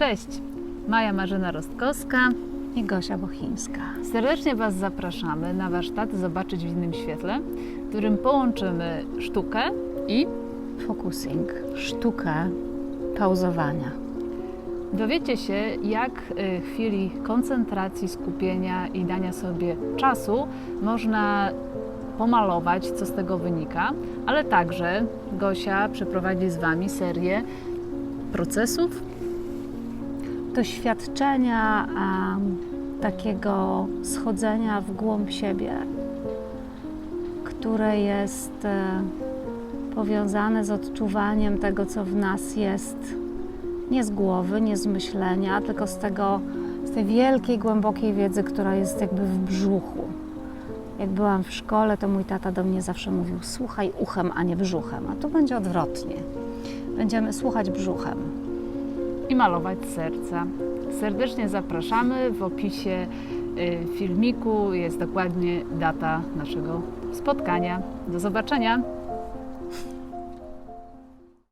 Cześć, Maja Marzena Rostkowska. i Gosia Bochińska. Serdecznie Was zapraszamy na warsztat Zobaczyć w innym świetle, w którym połączymy sztukę i Focusing, sztukę pauzowania. dowiecie się, jak y, w chwili koncentracji, skupienia i dania sobie czasu można pomalować, co z tego wynika, ale także Gosia przeprowadzi z Wami serię procesów Doświadczenia takiego schodzenia w głąb siebie, które jest e, powiązane z odczuwaniem tego, co w nas jest, nie z głowy, nie z myślenia, tylko z tego, z tej wielkiej, głębokiej wiedzy, która jest jakby w brzuchu. Jak byłam w szkole, to mój tata do mnie zawsze mówił: słuchaj uchem, a nie brzuchem. A tu będzie odwrotnie. Będziemy słuchać brzuchem. I malować serca. Serdecznie zapraszamy. W opisie y, filmiku jest dokładnie data naszego spotkania. Do zobaczenia.